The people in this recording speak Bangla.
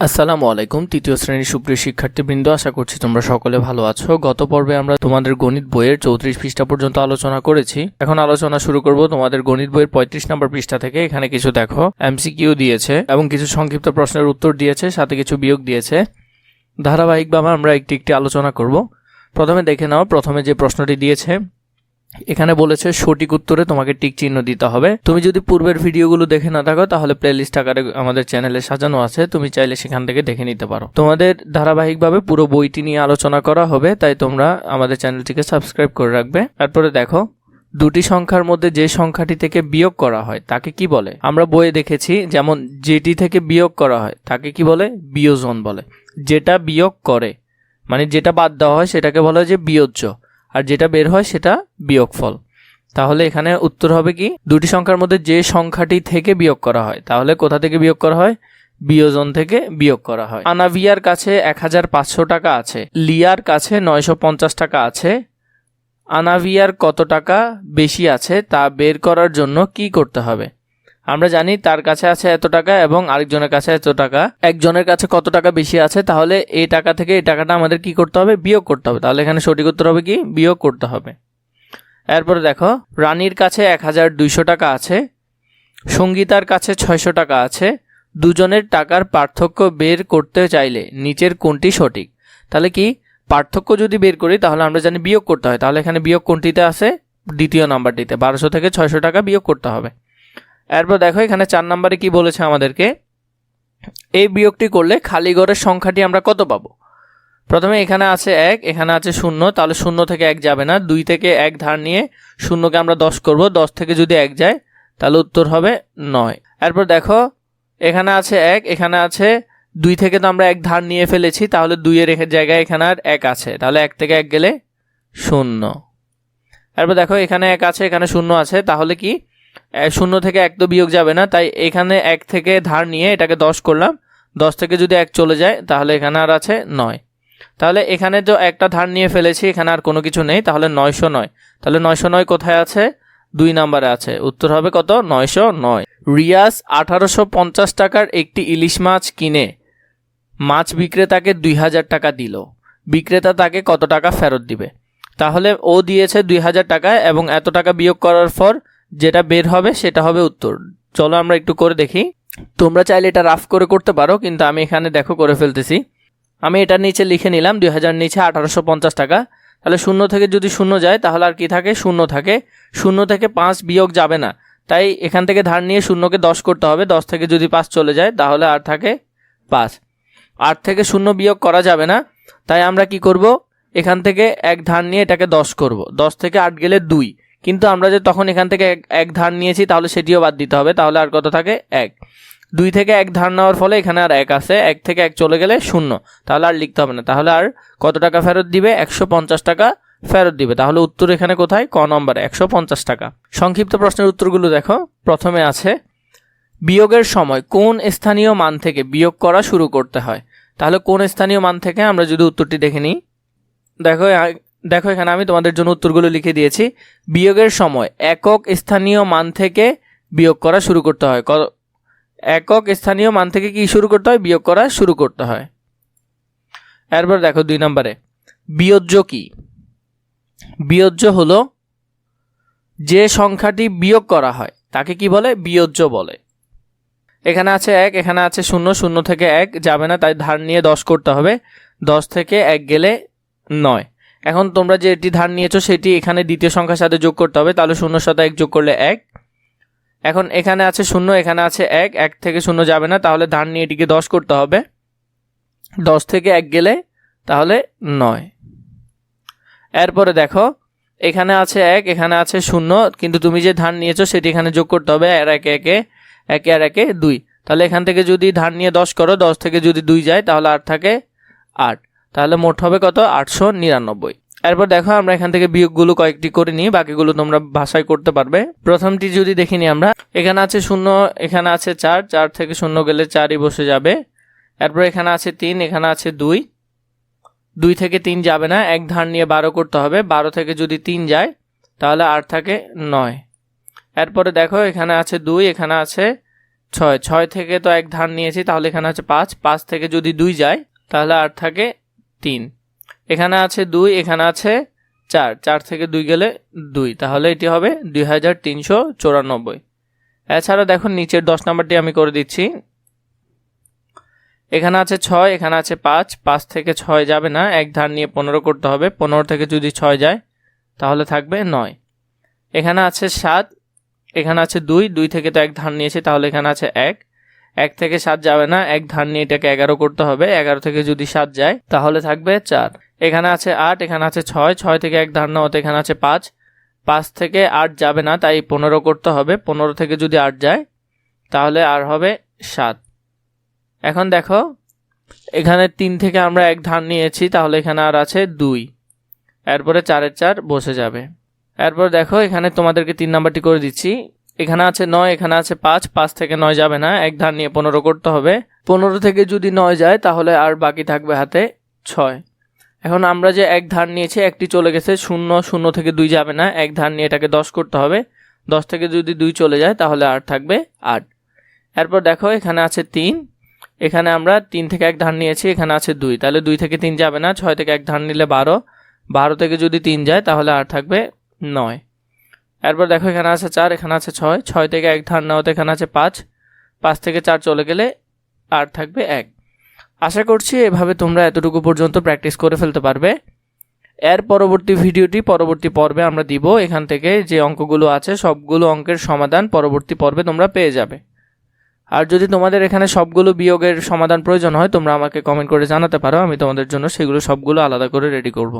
আসসালামু আলাইকুম, তৃতীয় শ্রেণির সুপ্রিয় শিক্ষার্থীবৃন্দ, আশা করছি তোমরা সকলে ভালো আছো। গত পর্বে আমরা তোমাদের গণিত বইয়ের চৌত্রিশ পৃষ্ঠা পর্যন্ত আলোচনা করেছি। এখন আলোচনা শুরু করব তোমাদের গণিত বইয়ের পঁয়ত্রিশ নম্বর পৃষ্ঠা থেকে। এখানে কিছু দেখো, এমসিকিউ দিয়েছে এবং কিছু সংক্ষিপ্ত প্রশ্নের উত্তর দিয়েছে, সাথে কিছু বিয়োগ দিয়েছে। ধারাবাহিকভাবে আমরা একটি একটি আলোচনা করব। প্রথমে দেখে নাও, প্রথমে যে প্রশ্নটি দিয়েছে এখানে বলেছে, সঠিক উত্তরে তোমাকে টিক চিহ্ন দিতে হবে। তুমি যদি পূর্বের ভিডিওগুলো দেখে না থাকো, তাহলে প্লেলিস্ট আকারে আমাদের চ্যানেলে সাজানো আছে। তুমি চাইলে সেখান থেকে দেখে নিতে পারো। তোমাদের ধারাবাহিকভাবে পুরো বইটি নিয়ে আলোচনা করা হবে, তাই তোমরা আমাদের চ্যানেলটিকে সাবস্ক্রাইব করে রাখবে। তারপরে দেখো, দুটি সংখ্যার মধ্যে যে সংখ্যাটি থেকে বিয়োগ করা হয়, তাকে কি বলে? আমরা বইয়ে দেখেছি, যেমন যেটি থেকে বিয়োগ করা হয়, তাকে কি বলে? বিয়োজন বলে। যেটা বিয়োগ করে মানে যেটা বাদ দেওয়া হয়, সেটাকে বলা হয় যে বিয়োজ্য। আর যেটা বের হয় সেটা বিয়োগফল। তাহলে এখানে উত্তর হবে কি? দুটি সংখ্যার মধ্যে যে সংখ্যাটি থেকে বিয়োগ করা হয়, তাহলে কোথা থেকে বিয়োগ করা হয়? বিয়োজন থেকে বিয়োগ করা হয়। আনাভিয়ার কাছে এক হাজার পাঁচশো টাকা আছে, লিয়ার কাছে নয়শো পঞ্চাশ টাকা আছে। আনাভিয়ার কত টাকা বেশি আছে তা বের করার জন্য কি করতে হবে? আমরা জানি তার কাছে আছে এত টাকা এবং আরেকজনের কাছে এত টাকা। একজনের কাছে কত টাকা বেশি আছে, তাহলে এই টাকা থেকে এই টাকাটা আমাদের কি করতে হবে? বিয়োগ করতে হবে। তাহলে এখানে সঠিক উত্তর হবে কি? বিয়োগ করতে হবে। এরপরে দেখো, রানীর কাছে এক হাজার দুইশো টাকা আছে, সঙ্গীতার কাছে ছয়শো টাকা আছে, দুজনের টাকার পার্থক্য বের করতে চাইলে নিচের কোনটি সঠিক? তাহলে কি? পার্থক্য যদি বের করি, তাহলে আমরা জানি বিয়োগ করতে হয়। তাহলে এখানে বিয়োগ কোনটিতে আছে? দ্বিতীয় নাম্বারটিতে। বারোশো থেকে ছয়শো টাকা বিয়োগ করতে হবে। এরপর দেখো, এখানে চার নম্বরে কি বলেছে আমাদেরকে? এই বিয়োগটি করলে খালি ঘরের সংখ্যাটি আমরা কত পাবো? প্রথমে এখানে আছে এক, এখানে আছে শূন্য, তাহলে শূন্য থেকে এক যাবে না। দুই থেকে এক ধার নিয়ে শূন্যকে আমরা দশ করব। দশ থেকে যদি এক যায়, তাহলে উত্তর হবে নয়। এরপর দেখো, এখানে আছে এক, এখানে আছে দুই থেকে তো আমরা এক ধার নিয়ে ফেলেছি, তাহলে দুইয়ের জায়গায় এখানে আর এক আছে। তাহলে এক থেকে এক গেলে শূন্য। এরপর দেখো, এখানে এক আছে, এখানে শূন্য আছে, তাহলে কি? শূন্য থেকে এক তো বিয়োগ যাবে না, তাই এখানে এক থেকে ধার নিয়ে এটাকে দশ করলাম। দশ থেকে যদি এক চলে যায়, তাহলে এখানে আর আছে নয়। তাহলে এখানে তো একটা ধার নিয়ে ফেলেছি, এখানে আর কোনো কিছু নেই, তাহলে নয়শো নয়। তাহলে নয়শো নয় কোথায় আছে? দুই নাম্বারে আছে। উত্তর হবে কত? নয়শো নয়। রিয়াজ আঠারোশো পঞ্চাশ টাকার একটি ইলিশ মাছ কিনে। মাছ বিক্রেতাকে দুই হাজার টাকা দিল। বিক্রেতা তাকে কত টাকা ফেরত দিবে? তাহলে ও দিয়েছে দুই হাজার টাকা এবং এত টাকা বিয়োগ করার পর যেটা বের হবে সেটা হবে উত্তর। চলো আমরা একটু করে দেখি। তোমরা চাইলে এটা রাফ করে করতে পারো, কিন্তু আমি এখানে দেখো করে ফেলতেছি। আমি এটার নিচে লিখে নিলাম দুই হাজার নিচে আঠারোশো পঞ্চাশ টাকা। তাহলে শূন্য থেকে যদি শূন্য যায়, তাহলে আর কি থাকে? শূন্য থাকে। শূন্য থেকে পাঁচ বিয়োগ যাবে না। তাই এখান থেকে ধার নিয়ে শূন্যকে দশ করতে হবে। দশ থেকে যদি পাঁচ চলে যায়, তাহলে আর থাকে পাঁচ। আট থেকে শূন্য বিয়োগ করা যাবে না। তাই আমরা কি করব? এখান থেকে এক ধার নিয়ে এটাকে দশ করব। দশ থেকে আট গেলে দুই। কিন্তু আমরা যে তখন এখান থেকে এক- ধার নিয়েছি, তাহলে সেটিও বাদ দিতে হবে। তাহলে আর কত থাকে? এক। দুই থেকে এক ধার নেওয়ার ফলে এখানে আর এক আছে। এক থেকে এক চলে গেলে শূন্য। তাহলে আর লিখতে হবে না। তাহলে আর কত টাকা ফেরত দিবে? একশো পঞ্চাশ টাকা ফেরত দিবে। তাহলে উত্তর এখানে কোথায়? ক নম্বরে একশো পঞ্চাশ টাকা। সংক্ষিপ্ত প্রশ্নের উত্তরগুলো দেখো। প্রথমে আছে, বিয়োগের সময় কোন স্থানীয় মান থেকে বিয়োগ করা শুরু করতে হয়? তাহলে কোন স্থানীয় মান থেকে? আমরা যদি উত্তরটি দেখে নিই। দেখো দেখো এখানে আমি তোমাদের জন্য উত্তরগুলো লিখে দিয়েছি। বিয়োগের সময় একক স্থানীয় মান থেকে বিয়োগ করা শুরু করতে হয়। একক স্থানীয় মান থেকে কি শুরু করতে হয়? বিয়োগ করা শুরু করতে হয়। এরপর দেখো দুই নম্বরে, বিয়োজ্য কি? বিয়োজ্য হলো যে সংখ্যাটি বিয়োগ করা হয়, তাকে কি বলে? বিয়োজ্য বলে। এখানে আছে এক, এখানে আছে শূন্য শূন্য থেকে এক যাবে না, তাই ধার নিয়ে দশ করতে হবে। দশ থেকে এক গেলে নয়। এখন তোমরা যে এটি ধার নিয়েছো সেটি এখানে দ্বিতীয় সংখ্যার সাথে যোগ করতে হবে, তাহলে শূন্যর সাথে এক যোগ করলে এক। এখন এখানে আছে শূন্য, এখানে আছে এক এক থেকে শূন্য যাবে না, তাহলে ধার নিয়ে এটিকে দশ করতে হবে। দশ থেকে এক গেলে তাহলে নয়। এরপরে দেখো, এখানে আছে এক, এখানে আছে শূন্য, কিন্তু তুমি যে ধান নিয়েছো সেটি এখানে যোগ করতে হবে আর একে একে একে আর একে দুই। তাহলে এখান থেকে যদি ধান নিয়ে দশ করো, দশ থেকে যদি দুই যায়, তাহলে আট থাকে আট। তাহলে মোট হবে কত? আটশো নিরানব্বই। এরপর দেখো, আমরা এখান থেকে বিয়োগগুলো কয়েকটি করে নিই, বাকিগুলো তোমরা ভাষায় করতে পারবে। প্রথমটি যদি দেখিনি আমরা, এখানে আছে শূন্য, এখানে আছে চার চার থেকে শূন্য গেলে চারই বসে যাবে। এরপর এখানে আছে তিন, এখানে আছে দুই। দুই থেকে তিন যাবে না, এক ধার নিয়ে বারো করতে হবে। বারো থেকে যদি তিন যায়, তাহলে আর থাকে নয়। এরপরে দেখো, এখানে আছে দুই, এখানে আছে ছয়। ছয় থেকে তো এক ধার নিয়েছি, তাহলে এখানে আছে পাঁচ। পাঁচ থেকে যদি দুই যায়, তাহলে আর থাকে তিন। এখানে আছে দুই, এখানে আছে চার। চার থেকে দুই গেলে দুই। তাহলে এটি হবে দুই হাজার তিনশো চৌরানব্বই। এছাড়া দেখো নিচের দশ নাম্বারটি আমি করে দিচ্ছি। এখানে আছে ছয়, এখানে আছে পাঁচ। পাঁচ থেকে ছয় যাবে না। এক ধার নিয়ে পনেরো করতে হবে। পনেরো থেকে যদি ছয় যায়, তাহলে থাকবে নয়। এখানে আছে সাত, এখানে আছে দুই। দুই থেকে তো এক ধার নিয়েছে, তাহলে এখানে আছে এক। এক থেকে সাত যাবে না, এক ধান নিয়ে এটাকে এগারো করতে হবে, এগারো থেকে যদি সাত যায়, তাহলে থাকবে চার। এখানে আছে আট, এখানে আছে ছয় ছয় থেকে এক ধার নেওয়াতে এখানে আছে পাঁচ। পাঁচ থেকে আট যাবে না, তাই পনেরো করতে হবে, পনেরো থেকে যদি আট যায়, তাহলে আর হবে সাত। এখন দেখো, এখানে তিন থেকে আমরা এক ধান নিয়েছি, তাহলে এখানে আর আছে দুই। এরপরে চারের চার বসে যাবে। এরপর দেখো, এখানে তোমাদেরকে তিন নাম্বারটি করে দিচ্ছি। এখানে আছে নয়, এখানে আছে পাঁচ পাঁচ থেকে নয় যাবে না, এক ধার নিয়ে পনেরো করতে হবে। পনেরো থেকে যদি নয় যায়, তাহলে আর বাকি থাকবে হাতে ছয়। এখন আমরা যে এক ধার নিয়েছি, একটি চলে গেছে, শূন্য শূন্য থেকে দুই যাবে না, এক ধার নিয়ে এটাকে দশ করতে হবে। দশ থেকে যদি দুই চলে যায়, তাহলে আর থাকবে আট। এরপর দেখো, এখানে আছে তিন। এখানে আমরা তিন থেকে এক ধার নিয়েছি, এখানে আছে দুই। তাহলে দুই থেকে তিন যাবে না, ছয় থেকে এক ধার নিলে বারো। বারো থেকে যদি তিন যায়, তাহলে আর থাকবে নয়। এরপর দেখো, এখানে আছে চার, এখানে আছে ছয়। ছয় থেকে এক ধার নেওয়াতে এখানে আছে পাঁচ। পাঁচ থেকে চার চলে গেলে আর থাকবে এক। আশা করছি এভাবে তোমরা এতটুকু পর্যন্ত প্র্যাকটিস করে ফেলতে পারবে। এর পরবর্তী ভিডিওটি পরবর্তী পর্বে আমরা দিব। এখান থেকে যে অঙ্কগুলো আছে, সবগুলো অঙ্কের সমাধান পরবর্তী পর্বে তোমরা পেয়ে যাবে। আর যদি তোমাদের এখানে সবগুলো বিয়োগের সমাধান প্রয়োজন হয়, তোমরা আমাকে কমেন্ট করে জানাতে পারো। আমি তোমাদের জন্য সেগুলো সবগুলো আলাদা করে রেডি করব।